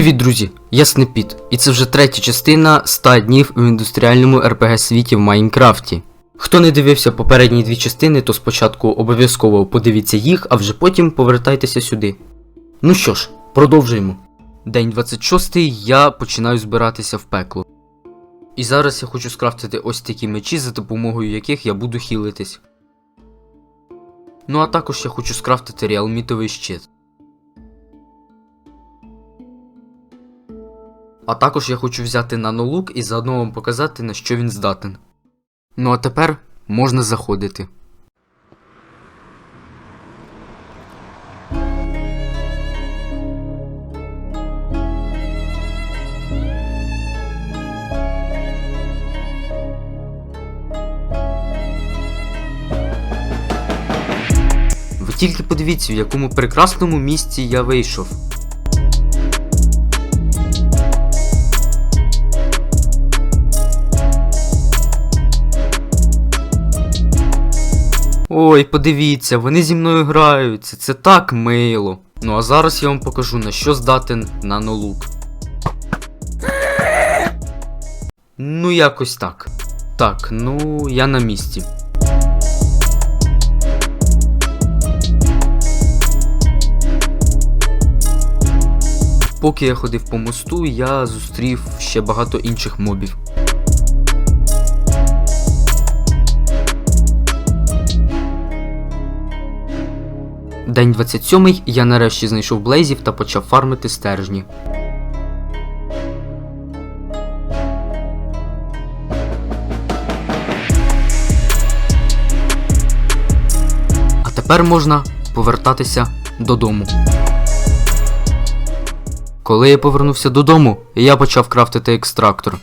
Привіт, друзі! Я Снепіт, і це вже третя частина 100 днів у індустріальному РПГ світі в Майнкрафті. Хто не дивився попередні дві частини, то спочатку обов'язково подивіться їх, а вже потім повертайтеся сюди. Ну що ж, продовжуємо. День 26 я починаю збиратися в пекло. І зараз я хочу скрафтити ось такі мечі, за допомогою яких я буду хілитись. Ну а також я хочу скрафтити реалмітовий щит. А також я хочу взяти нанолук і заодно вам показати, на що він здатен. Ну а тепер можна заходити. Ви тільки подивіться, в якому прекрасному місці я вийшов. Ой, подивіться, вони зі мною граються, це так мило. Ну а зараз я вам покажу на що здатен нанолук. Ну, якось так. Так, ну я на місці. Поки я ходив по мосту, я зустрів ще багато інших мобів. День 27 я нарешті знайшов блейзів та почав фармити стержні. А тепер можна повертатися додому. Коли я повернувся додому, я почав крафтити екстрактор.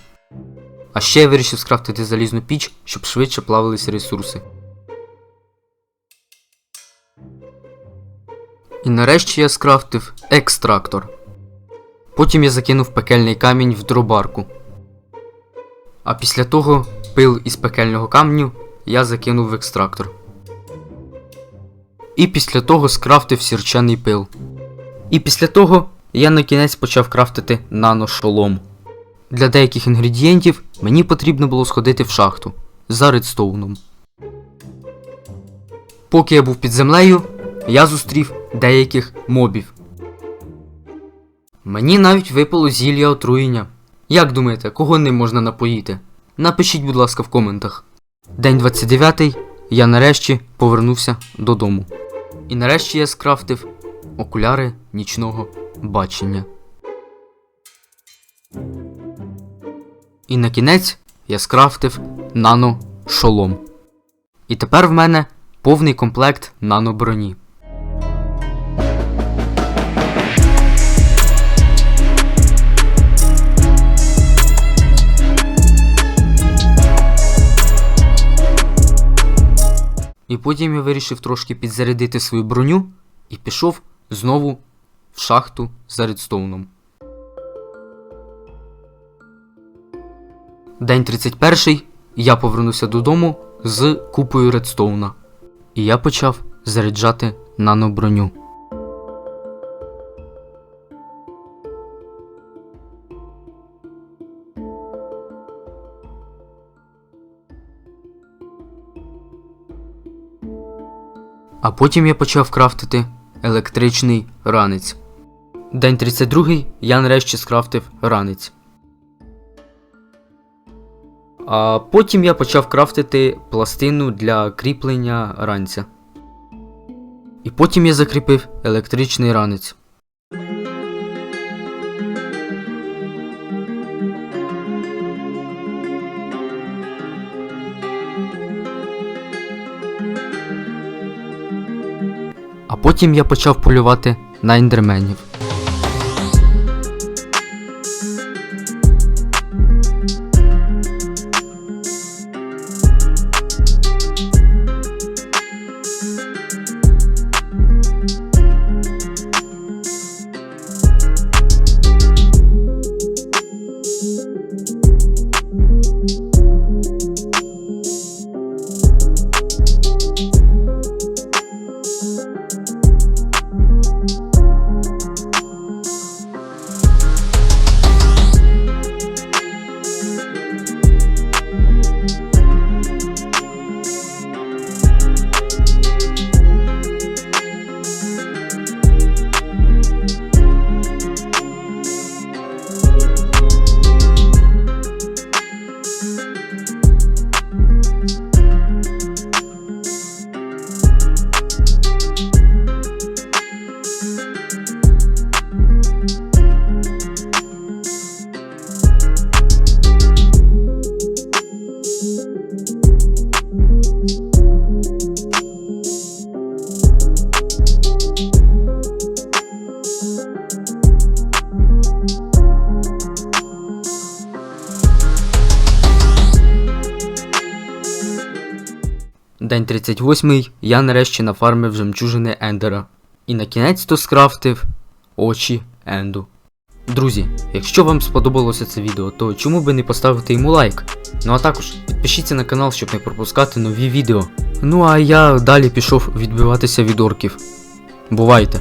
А ще я вирішив скрафтити залізну піч, щоб швидше плавилися ресурси. І нарешті я скрафтив екстрактор. Потім я закинув пекельний камінь в дробарку. А після того пил із пекельного камню я закинув в екстрактор. І після того скрафтив сірчаний пил. І після того я на кінець почав крафтити наношолом. Для деяких інгредієнтів мені потрібно було сходити в шахту за редстоуном. Поки я був під землею, я зустрів деяких мобів. Мені навіть випало зілля отруєння. Як думаєте, кого ним можна напоїти? Напишіть, будь ласка, в коментах. День 29 я нарешті повернувся додому. І нарешті я скрафтив окуляри нічного бачення. І на кінець я скрафтив нано шолом. І тепер в мене повний комплект наноброні. І потім я вирішив трошки підзарядити свою броню і пішов знову в шахту за редстоуном. День 31 я повернувся додому з купою редстоуна. І я почав заряджати наноброню. А потім я почав крафтити електричний ранець. День 32 я нарешті скрафтив ранець. А потім я почав крафтити пластину для кріплення ранця. І потім я закріпив електричний ранець. Потім я почав полювати на ендерменів. День 38 я нарешті нафармив жемчужини Ендера. І на кінець то скрафтив очі Енду. Друзі, якщо вам сподобалося це відео, то чому би не поставити йому лайк? Ну а також підпишіться на канал, щоб не пропускати нові відео. Ну а я далі пішов відбиватися від орків. Бувайте!